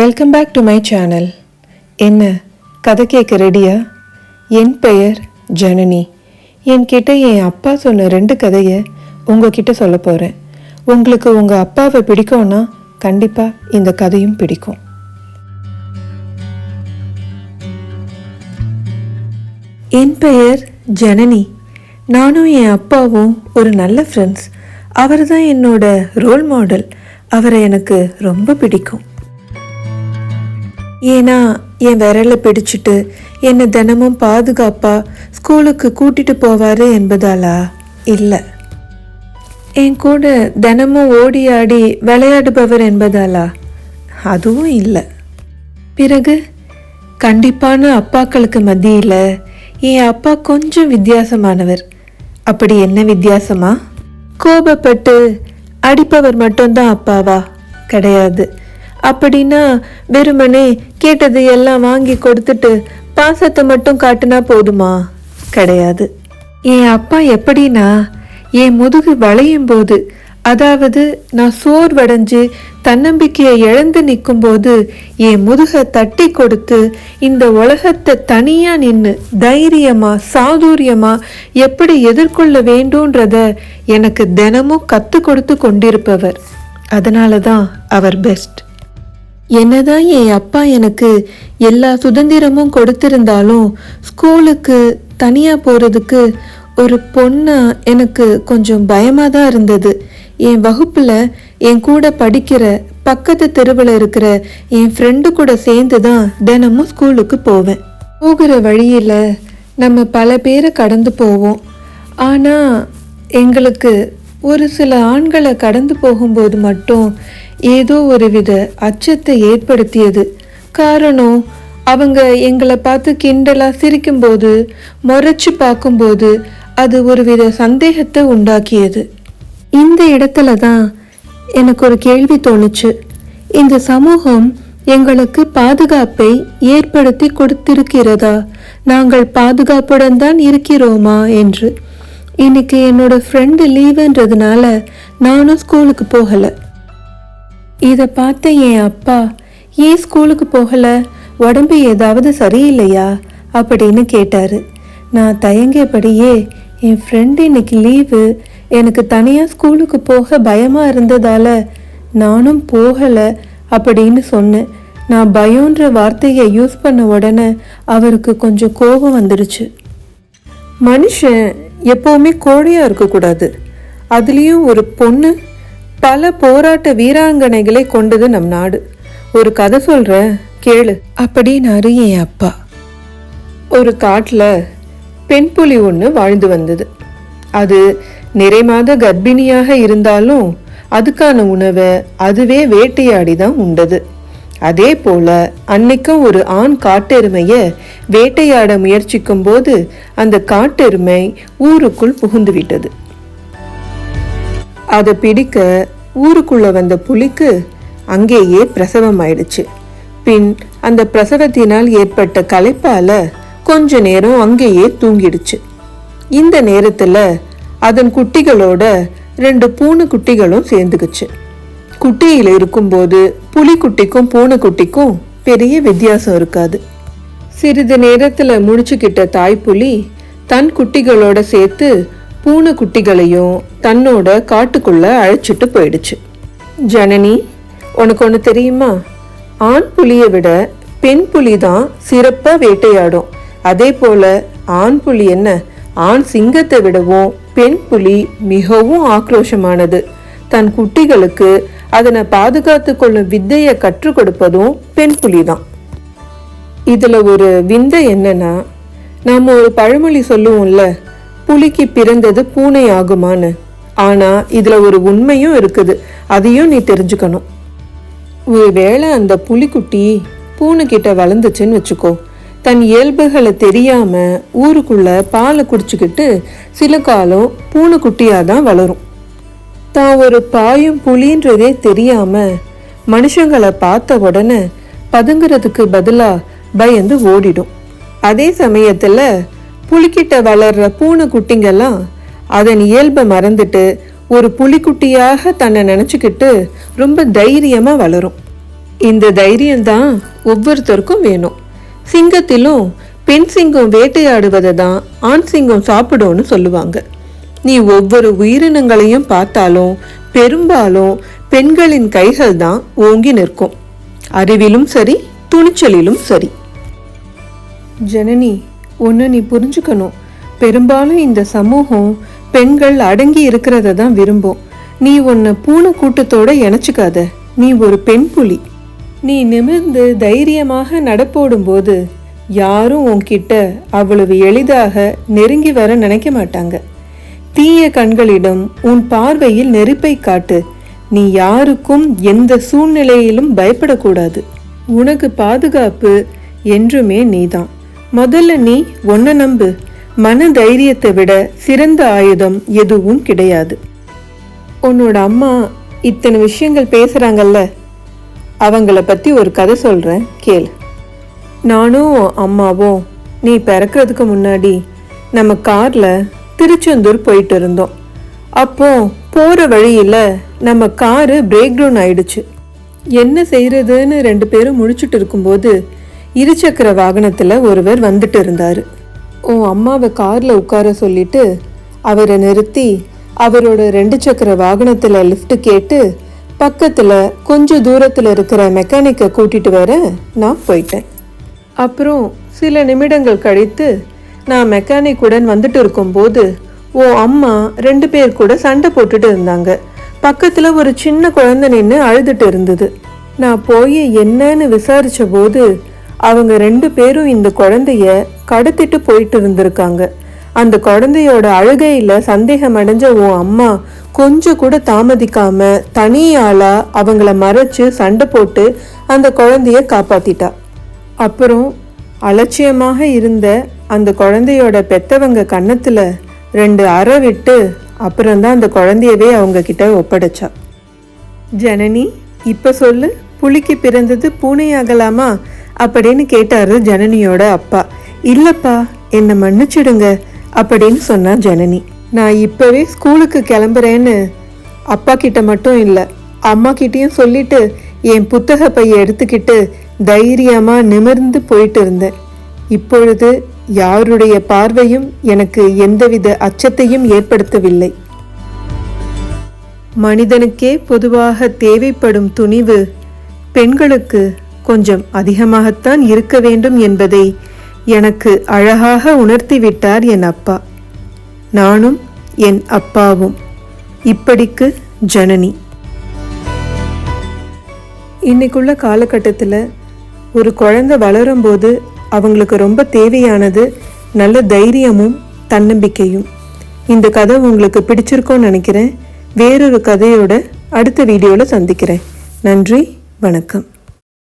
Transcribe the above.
Welcome back to my channel என்ன கதை கேட்க ரெடியா என் பெயர் ஜனனி. என்கிட்ட என் அப்பா சொன்ன ரெண்டு கதையை உங்ககிட்ட சொல்ல போகிறேன் உங்களுக்கு உங்கள் அப்பாவை பிடிக்கும்னா கண்டிப்பாக இந்த கதையும் பிடிக்கும். என் பெயர் ஜனனி. நானும் என் அப்பாவும் ஒரு நல்ல ஃப்ரெண்ட்ஸ் அவர் தான் என்னோட ரோல் மாடல் அவரை எனக்கு ரொம்ப பிடிக்கும். ஏன்னா என் விரலை பிடிச்சிட்டு என்னை தினமும் பாதுகாப்பாக ஸ்கூலுக்கு கூட்டிட்டு போவாரு என்பதாலா? இல்லை. என் கூட தினமும் ஓடி ஆடி விளையாடுபவர் என்பதாலா? அதுவும் இல்லை. பிறகு கண்டிப்பான அப்பாக்களுக்கு மத்தியில் என் அப்பா கொஞ்சம் வித்தியாசமானவர். அப்படி என்ன வித்தியாசமா? கோபப்பட்டு அடிப்பவர் மட்டும்தான் அப்பாவா? கிடையாது. அப்படின்னா வெறுமனே கேட்டது எல்லாம் வாங்கி கொடுத்துட்டு பாசத்தை மட்டும் காட்டுனா போதுமா? கிடையாது. என் அப்பா எப்படின்னா என் முதுகு வளையும் போது அதாவது நான் சோர்வடைஞ்சு தன்னம்பிக்கையை இழந்து நிற்கும்போது என் முதுகை தட்டி கொடுத்து இந்த உலகத்தை தனியா நின்று தைரியமா சாதுரியமா எப்படி எதிர்கொள்ள வேண்டும்ன்றத எனக்கு தினமும் கத்து கொடுத்து கொண்டிருப்பவர். அதனால தான் அவர் பெஸ்ட் என்னதான் என் அப்பா எனக்கு எல்லா சுதந்திரமும் கொடுத்திருந்தாலும் ஸ்கூலுக்கு தனியாக போகிறதுக்கு ஒரு பொண்ணா எனக்கு கொஞ்சம் பயமாக தான் இருந்தது. என் வகுப்பில் என் கூட படிக்கிற பக்கத்து தெருவில் இருக்கிற என் ஃப்ரெண்டு கூட சேர்ந்து தான் தினமும் ஸ்கூலுக்கு போவேன். போகிற வழியில் நம்ம பல பேரை கடந்து போவோம். ஆனால் எங்களுக்கு ஒரு சில ஆண்களை கடந்து போகும்போது மட்டும் ஏதோ ஒரு வித அச்சத்தை ஏற்படுத்தியது. காரணம் அவங்க எங்களை பார்த்து கிண்டலாக சிரிக்கும்போது முறைச்சு பார்க்கும்போது அது ஒரு வித சந்தேகத்தை உண்டாக்கியது. இந்த இடத்துல தான் எனக்கு ஒரு கேள்வி தோணுச்சு. இந்த சமூகம் எங்களுக்கு பாதுகாப்பை ஏற்படுத்தி கொடுத்திருக்கிறதா? நாங்கள் பாதுகாப்புடன் தான் இருக்கிறோமா என்று. இன்னைக்கு என்னோட ஃப்ரெண்டு லீவுன்றதுனால நானும் ஸ்கூலுக்கு போகலை. இதை பார்த்த என் அப்பா ஏன் ஸ்கூலுக்கு போகல? உடம்பு ஏதாவது சரியில்லையா? அப்படின்னு கேட்டாரு. நான் தயங்கியபடியே என் ஃப்ரெண்டு இன்னைக்கு லீவு எனக்கு தனியாக ஸ்கூலுக்கு போக பயமாக இருந்ததால நானும் போகலை அப்படின்னு சொன்னேன். நான் பயோன்ற வார்த்தையை யூஸ் பண்ண உடனே அவருக்கு கொஞ்சம் கோபம் வந்துடுச்சு மனுஷன் எப்போவுமே கோழையாக இருக்கக்கூடாது. அதுலேயும் ஒரு பொண்ணு பல போராட்ட வீராங்கனைகளை கொண்டது நம் நாடு. ஒரு கதை சொல்றேன் கேளு. அப்படின்னாரு என் அப்பா. ஒரு காட்டில் பெண் புலி ஒன்று வாழ்ந்து வந்தது. அது நிறைமாத கர்ப்பிணியாக இருந்தாலும் அதுக்கான உணவை அதுவே வேட்டையாடி தான் உண்டது. அதே போல அன்னைக்கும் ஒரு ஆண் காட்டெருமைய வேட்டையாட முயற்சிக்கும் போது அந்த காட்டெருமை ஊருக்குள் புகுந்து விட்டது. அதை பிடிக்க ஊருக்குள்ளே வந்த புலிக்கு அங்கேயே பிரசவம் ஆயிடுச்சு பின் அந்த பிரசவத்தினால் ஏற்பட்ட களைப்பால கொஞ்ச நேரம் அங்கேயே தூங்கிடுச்சு. இந்த நேரத்தில் அதன் குட்டிகளோட ரெண்டு பூனை குட்டிகளும் சேர்ந்துக்குச்சு. குட்டியில் இருக்கும்போது புலிக்குட்டிக்கும் பூனைக்குட்டிக்கும் பெரிய வித்தியாசம் இருக்காது. சிறிது நேரத்தில் முடிச்சுக்கிட்ட தாய்ப்புலி தன் குட்டிகளோட சேர்த்து பூனை குட்டிகளையும் தன்னோட காட்டுக்குள்ள அழைச்சிட்டு போயிடுச்சு. ஜனனி உனக்கு ஒன்று தெரியுமா? ஆண் புலியை விட பெண் புலி தான் சிறப்பாக வேட்டையாடும். அதே போல ஆண் புலி என்ன? ஆண் சிங்கத்தை விடவும் பெண் புலி மிகவும் ஆக்ரோஷமானது. தன் குட்டிகளுக்கு அதனை பாதுகாத்து கொள்ளும் வித்தையை கற்றுக் கொடுப்பதும் பெண் புலி தான். இதில் ஒரு விந்தை என்னன்னா நாம் ஒரு பழமொழி சொல்லுவோம்ல புலிக்கு பிறந்தது பூனை ஆகுமான்னு ஆனா இதுல ஒரு உண்மையும் இருக்குது. அதையும் நீ தெரிஞ்சுக்கணும். ஒருவேளை அந்த புலிக்குட்டி பூனைக்கிட்ட வளர்ந்துச்சுன்னு வச்சுக்கோ. தன் இயல்புகளை தெரியாம ஊருக்குள்ள பாலை குடிச்சுக்கிட்டு சில காலம் பூனைக்குட்டியா தான் வளரும். தான் ஒரு பாயும் புலின்றதே தெரியாம மனுஷங்களை பார்த்த உடனே பதுங்கிறதுக்கு பதிலாக பயந்து ஓடிடும். அதே சமயத்தில் புலிக்கிட்ட வளர்ற பூனை குட்டிங்கெல்லாம் அதன் இயல்பை மறந்துட்டு ஒரு புலிக்குட்டியாக தன்னை நினச்சிக்கிட்டு ரொம்ப தைரியமாக வளரும். இந்த தைரியம்தான் ஒவ்வொருத்தருக்கும் வேணும். சிங்கத்திலும் பெண் சிங்கம் வேட்டையாடுவதை தான் ஆண் சிங்கம் சாப்பிடும்னு சொல்லுவாங்க. நீ ஒவ்வொரு உயிரினங்களையும் பார்த்தாலும் பெரும்பாலும் பெண்களின் கைகள் தான் ஓங்கி நிற்கும். அறிவிலும் சரி துணிச்சலிலும் சரி. ஜனனி ஒன்று நீ புரிஞ்சுக்கணும். பெரும்பாலும் இந்த சமூகம் பெண்கள் அடங்கி இருக்கிறத தான் விரும்பும். நீ உன்னை பூனை கூட்டத்தோட இணைச்சிக்காத. நீ ஒரு பெண் புலி. நீ நிமிர்ந்து தைரியமாக நடப்போடும்போது யாரும் உன்கிட்ட அவ்வளவு எளிதாக நெருங்கி வர நினைக்க மாட்டாங்க. தீய கண்களிடம் உன் பார்வையில் நெருப்பை காட்டு. நீ யாருக்கும் எந்த சூழ்நிலையிலும் பயப்படக்கூடாது. உனக்கு பாதுகாப்பு என்றுமே நீதான். முதல்ல நீ ஒன்ன நம்பு. மன தைரியத்தை விட சிறந்த ஆயுதம் எதுவும் கிடையாது. உன்னோட அம்மா இத்தனை விஷயங்கள் பேசுறாங்கல்ல அவங்கள பத்தி ஒரு கதை சொல்றேன் கேள். நானும் அம்மாவும் நீ பிறக்கிறதுக்கு முன்னாடி நம்ம கார்ல திருச்செந்தூர் போயிட்டு இருந்தோம். அப்போ போற வழியில நம்ம காரு பிரேக் டவுன் ஆயிடுச்சு. என்ன செய்யறதுன்னு ரெண்டு பேரும் முழிச்சிட்டு இருக்கும்போது இருசக்கர வாகனத்தில் ஒருவர் வந்துட்டு இருந்தார். உன் அம்மாவை காரில் உட்கார சொல்லிட்டு அவரை நிறுத்தி அவரோட ரெண்டு சக்கர வாகனத்தில் லிஃப்ட் கேட்டு பக்கத்தில் கொஞ்சம் தூரத்தில் இருக்கிற மெக்கானிக்கை கூட்டிட்டு வர நான் போயிட்டேன். அப்புறம் சில நிமிடங்கள் கழித்து நான் மெக்கானிக்குடன் வந்துட்டு இருக்கும்போது ஓ அம்மா ரெண்டு பேர் கூட சண்டை போட்டுட்டு இருந்தாங்க. பக்கத்தில் ஒரு சின்ன குழந்தை நின்று அழுதுட்டு இருந்தது. நான் போய் என்னன்னு விசாரித்த போது அவங்க ரெண்டு பேரும் இந்த குழந்தைய கடத்திட்டு போயிட்டு இருந்திருக்காங்க. அந்த குழந்தையோட அழுகையில சந்தேகம் அடைஞ்ச உன் அம்மா கொஞ்சம் கூட தாமதிக்காம தனியாளா அவங்கள மறைச்சு சண்டை போட்டு அந்த குழந்தைய காப்பாத்திட்டா. அப்புறம் அலட்சியமாக இருந்த அந்த குழந்தையோட பெத்தவங்க கன்னத்துல ரெண்டு அறை விட்டு அப்புறம்தான் அந்த குழந்தையவே அவங்க கிட்ட ஒப்படைச்சா. ஜனனி இப்ப சொல்லு புலிக்கு பிறந்தது பூனையாகலாமா அப்படின்னு கேட்டாரு ஜனனியோட அப்பா. இல்லப்பா என்னை மன்னிச்சிடுங்க அப்படின்னு சொன்னா ஜனனி. நான் இப்பவே ஸ்கூலுக்கு கிளம்புறேன்னு அப்பா கிட்ட மட்டும் இல்லை அம்மா கிட்டயும் சொல்லிட்டு என் புத்தக பையை எடுத்துக்கிட்டு தைரியமா நிமிர்ந்து போயிட்டு இருந்தேன். இப்பொழுது யாருடைய பார்வையும் எனக்கு எந்தவித அச்சத்தையும் ஏற்படுத்தவில்லை. மனிதனுக்கே பொதுவாக தேவைப்படும் துணிவு பெண்களுக்கு கொஞ்சம் அதிகமாகத்தான் இருக்க வேண்டும் என்பதை எனக்கு அழகாக உணர்த்திவிட்டார் என் அப்பா. நானும் என் அப்பாவும். இப்படிக்கு ஜனனி. இன்னைக்குள்ள காலகட்டத்தில் ஒரு குழந்தை வளரும்போது அவங்களுக்கு ரொம்ப தேவையானது நல்ல தைரியமும் தன்னம்பிக்கையும். இந்த கதை உங்களுக்கு பிடிச்சிருக்கோன்னு நினைக்கிறேன். வேறொரு கதையோட அடுத்த வீடியோவில் சந்திக்கிறேன். நன்றி வணக்கம்.